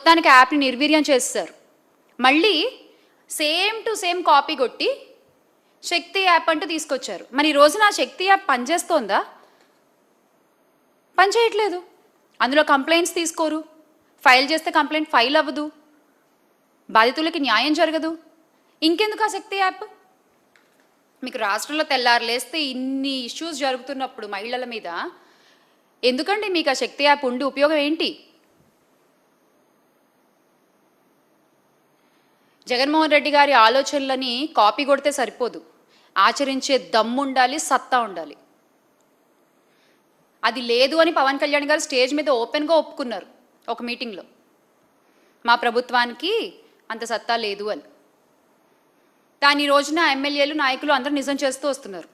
మొత్తానికి యాప్ని నిర్వీర్యం చేస్తారు. మళ్ళీ సేమ్ టు సేమ్ కాపీ కొట్టి శక్తి యాప్ అంటూ తీసుకొచ్చారు. మరి ఈ రోజున ఆ శక్తి యాప్ పనిచేస్తోందా? పనిచేయట్లేదు. అందులో కంప్లైంట్స్ తీసుకోరు. ఫైల్ చేస్తే కంప్లైంట్ ఫైల్ అవ్వదు. బాధితులకి న్యాయం జరగదు. ఇంకెందుకు ఆ శక్తి యాప్? మీకు రాష్ట్రంలో తెల్లారు లేస్తే ఇన్ని ఇష్యూస్ జరుగుతున్నప్పుడు మహిళల మీద ఎందుకండి మీకు ఆ శక్తి యాప్ ఉండి ఉపయోగం ఏంటి? జగన్మోహన్ రెడ్డి గారి ఆలోచనలని కాపీ కొడితే సరిపోదు. ఆచరించే దమ్ము ఉండాలి సత్తా ఉండాలి. అది లేదు అని పవన్ కళ్యాణ్ గారు స్టేజ్ మీద ఓపెన్గా ఒప్పుకున్నారు ఒక మీటింగ్లో. మా ప్రభుత్వానికి అంత సత్తా లేదు అని. దాని రోజున ఎమ్మెల్యేలు నాయకులు అందరూ నిజం చేస్తూ వస్తున్నారు.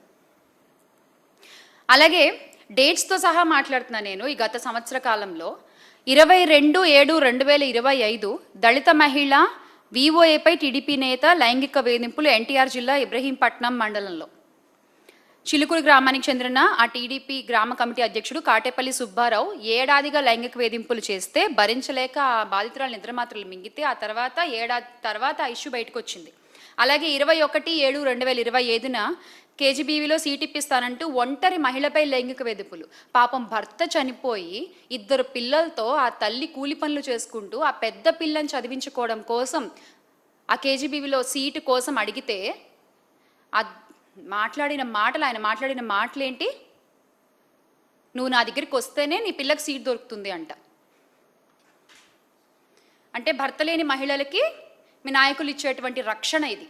అలాగే డేట్స్తో సహా మాట్లాడుతున్నా నేను ఈ గత సంవత్సర కాలంలో. ఇరవై రెండు ఏడు రెండు వేల ఇరవై ఐదు దళిత మహిళ వీఓఏపై టీడీపీ నేత లైంగిక వేధింపులు ఎన్టీఆర్ జిల్లా ఇబ్రహీంపట్నం మండలంలో. చిలుకూరు గ్రామానికి చెందిన ఆ టీడీపీ గ్రామ కమిటీ అధ్యక్షుడు కాటేపల్లి సుబ్బారావు ఏడాదిగా లైంగిక వేధింపులు చేస్తే భరించలేక ఆ బాధితురాలు నిద్రమాత్రలు మింగితే ఆ తర్వాత ఏడాది తర్వాత ఆ ఇష్యూ బయటకు వచ్చింది అలాగే ఇరవై ఒకటి ఏడు రెండు వేల ఇరవై ఐదున కేజీబీవీలో సీట్ ఇప్పిస్తానంటూ ఒంటరి మహిళపై లైంగిక వేధింపులు. పాపం భర్త చనిపోయి ఇద్దరు పిల్లలతో ఆ తల్లి కూలి పనులు చేసుకుంటూ ఆ పెద్ద పిల్లని చదివించుకోవడం కోసం ఆ కేజీబీవీలో సీటు కోసం అడిగితే ఆ మాట్లాడిన మాటలు ఆయన మాట్లాడిన మాటలేంటి? నువ్వు నా దగ్గరికి వస్తేనే నీ పిల్లకి సీట్ దొరుకుతుంది అంట. అంటే భర్త లేని మహిళలకి మీ నాయకులు ఇచ్చేటువంటి రక్షణ ఇది.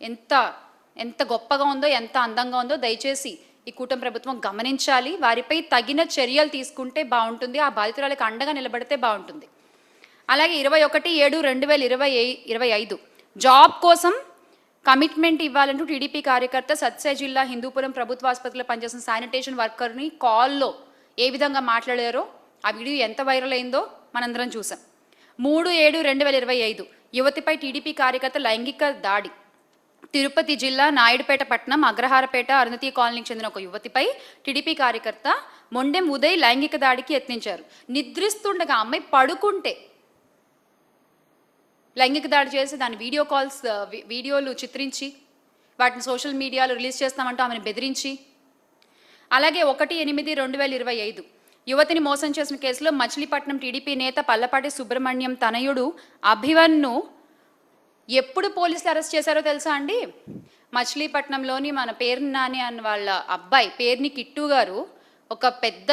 ఎంత ఎంత గొప్పగా ఉందో ఎంత అందంగా ఉందో దయచేసి ఈ కూటమి ప్రభుత్వం గమనించాలి. వారిపై తగిన చర్యలు తీసుకుంటే బాగుంటుంది. ఆ బాధితురాలకు అండగా నిలబడితే బాగుంటుంది. అలాగే ఇరవై ఒకటి ఏడు రెండు వేల ఇరవై ఇరవై ఐదు. జాబ్ కోసం కమిట్మెంట్ ఇవ్వాలంటూ టీడీపీ కార్యకర్త సత్సాయి జిల్లా హిందూపురం ప్రభుత్వ ఆసుపత్రిలో పనిచేసిన శానిటేషన్ వర్కర్ని కాల్లో ఏ విధంగా మాట్లాడారో ఆ వీడియో ఎంత వైరల్ అయిందో మనందరం చూసాం. మూడు ఏడు రెండు వేల ఇరవై ఐదు. యువతిపై టీడీపీ కార్యకర్త లైంగిక దాడి. తిరుపతి జిల్లా నాయుడుపేట పట్టణం అగ్రహారపేట అరుణతి కాలనీకి చెందిన ఒక యువతిపై టీడీపీ కార్యకర్త మొండెం ఉదయ్ లైంగిక దాడికి యత్నించారు. నిద్రిస్తుండగా అమ్మాయి పడుకుంటే లైంగిక దాడి చేసి దాని వీడియో కాల్స్ వీడియోలు చిత్రించి వాటిని సోషల్ మీడియాలో రిలీజ్ చేస్తామంటూ ఆమెను బెదిరించి. అలాగే ఒకటి ఎనిమిది రెండు వేల ఇరవై ఐదు యువతిని మోసం చేసిన కేసులో మచిలీపట్నం టీడీపీ నేత పల్లపాటి సుబ్రహ్మణ్యం తనయుడు అభివన్ను ఎప్పుడు పోలీసులు అరెస్ట్ చేశారో తెలుసా అండి? మచిలీపట్నంలోని మన పేరు నాని అన్న వాళ్ళ అబ్బాయి పేరుని కిట్టు గారు ఒక పెద్ద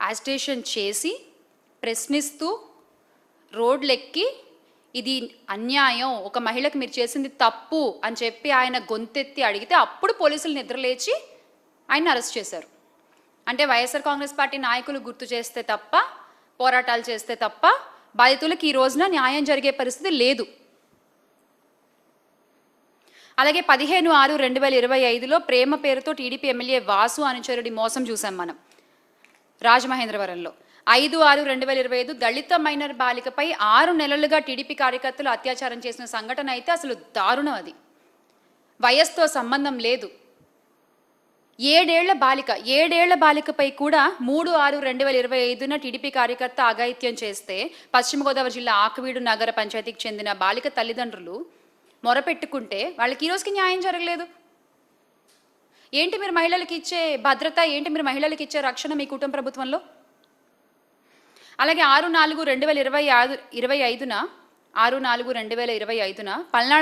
యాజిటేషన్ చేసి ప్రశ్నిస్తూ రోడ్లెక్కి ఇది అన్యాయం ఒక మహిళకు మీరు చేసింది తప్పు అని చెప్పి ఆయన గొంతెత్తి అడిగితే అప్పుడు పోలీసులు నిద్రలేచి ఆయన అరెస్ట్ చేశారు. అంటే వైఎస్ఆర్ కాంగ్రెస్ పార్టీ నాయకులు గుర్తు చేస్తే తప్ప పోరాటాలు చేస్తే తప్ప బాధితులకు ఈ రోజున న్యాయం జరిగే పరిస్థితి లేదు. అలాగే పదిహేను ఆరు రెండు వేల ఇరవై ఐదులో ప్రేమ పేరుతో టీడీపీ ఎమ్మెల్యే వాసు అనుచరుడి మోసం చూసాం మనం. రాజమహేంద్రవరంలో. ఐదు ఆరు రెండు వేల ఇరవై ఐదు దళిత మైనర్ బాలికపై ఆరు నెలలుగా టీడీపీ కార్యకర్తలు అత్యాచారం చేసిన సంఘటన అయితే అసలు దారుణం అది. వయస్సుతో సంబంధం లేదు. ఏడేళ్ళ బాలిక ఏడేళ్ళ బాలికపై కూడా మూడు ఆరు రెండు వేల ఇరవై ఐదున టీడీపీ కార్యకర్త అఘాయిత్యం చేస్తే పశ్చిమ గోదావరి జిల్లా ఆకువీడు నగర పంచాయతీకి చెందిన బాలిక తల్లిదండ్రులు మొరపెట్టుకుంటే వాళ్ళకి ఈ రోజుకి న్యాయం జరగలేదు. ఏంటి మీరు మహిళలకు ఇచ్చే భద్రత ఏంటి మీరు మహిళలకు ఇచ్చే రక్షణ మీ కుటుంబ ప్రభుత్వంలో? అలాగే ఆరు నాలుగు రెండు వేల ఇరవై ఆరు ఇరవై ఐదున ఆరు నాలుగు రెండు వేల ఇరవై ఐదున పల్నాడు